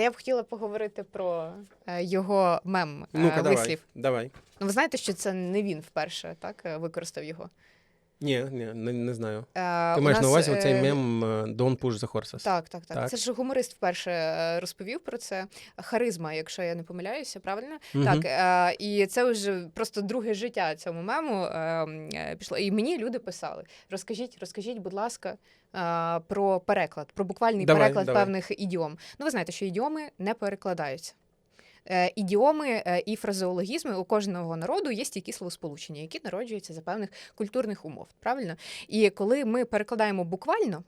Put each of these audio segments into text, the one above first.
Я б хотіла поговорити про е, його мем е, Ну-ка, давай. вислів. Давай. Ну, ви знаєте, що це не він вперше так е, використав його. Ні, ні, не, не знаю. Е, Ти у маєш нас, на увазі е, оцей мем е, Don't push the horses. Так, так, так, Так. Це ж гуморист вперше е, розповів про це. Харизма, якщо я не помиляюся, правильно? Мгм. Так, е, і це вже просто друге життя цьому мему е, е, пішло. І мені люди писали: розкажіть, розкажіть, будь ласка, е, про переклад, про буквальний Давай, переклад давай. певних ідіом. Ну, ви знаєте, що ідіоми не перекладаються. Е, Ідіоми е, і фразеологізми у кожного народу є стійкі словосполучення, які народжуються за певних культурних умов. Правильно? І коли ми перекладаємо буквально.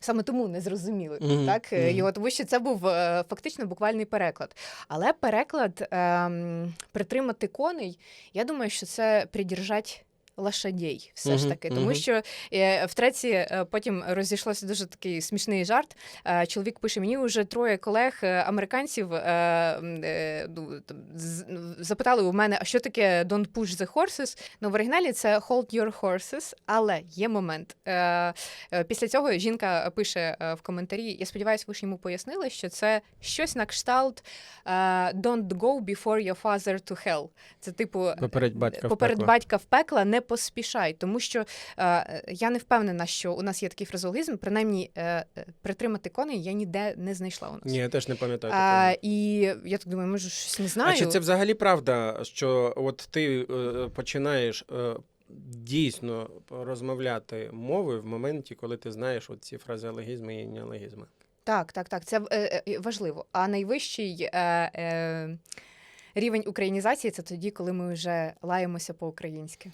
Саме тому не зрозуміли Мгм, так е, його, тому що це був фактично буквальний переклад. Але переклад ем, притримати коней, я думаю, що це придержать лошадей, все ж таки, тому що е, в треці е, потім розійшлося дуже такий смішний жарт. Е, чоловік пише: мені вже троє колег американців е, е, ну, запитали у мене, а що таке don't push the horses? Ну в оригіналі це hold your horses, але є момент. Після цього жінка пише в коментарі: я сподіваюся, ви ж йому пояснили, що це щось на кшталт е, don't go before your father to hell. Це типу Попередь батька в поперед пекло. батька в пекла не поспішай, тому що е, я не впевнена, що у нас є такий фразеологізм. Принаймні, е, е, притримати коней я ніде не знайшла у нас. Ні, я теж не пам'ятаю. А, і я так думаю, може щось не знаю. А чи це взагалі правда, що от ти е, починаєш е, дійсно розмовляти мовою в моменті, коли ти знаєш ці фразеологізми і неологізми? Так, так, так. Це е, е, важливо. А найвищий е, е, рівень українізації це тоді, коли ми вже лаємося по-українськи.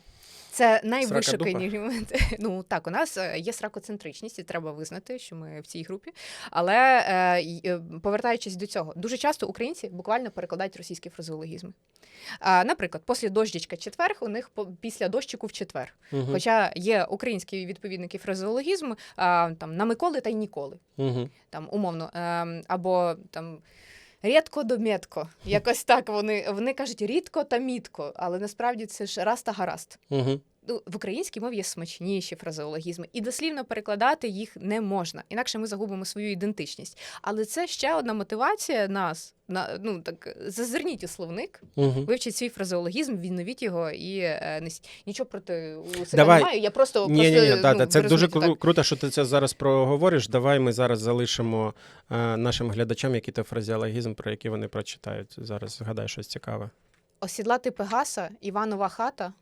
Це найвишуканий рівень. Ну так, у нас е, є сракоцентричність, і треба визнати, що ми в цій групі. Але е, е, повертаючись до цього, дуже часто українці буквально перекладають російські фразеологізми. Наприклад, після дождічка четверг у них після дощику в четвер. Угу. Хоча є українські відповідники фразеологізму а, там на Миколи та й ніколи Угу. там умовно, ем, або там. Рідко до метко. Якось так вони, вони кажуть рідко та мітко, але насправді це ж раз та гаразд. Угу. Ну, в українській мові є смачніші фразеологізми, і дослівно перекладати їх не можна, інакше ми загубимо свою ідентичність. Але це ще одна мотивація нас. На ну так зазирніть у словник, Угу. вивчіть свій фразеологізм, відновіть його і е, несіть. Нічого проти у себе Давай. немає. Я просто Ні, просто, ні, ні, да, ну, да, це дуже кру- круто, що ти це зараз проговориш. Давай ми зараз залишимо е, нашим глядачам який-то фразеологізм, про який вони прочитають. Зараз згадай щось цікаве. Осідлати Пегаса, Іванова хата,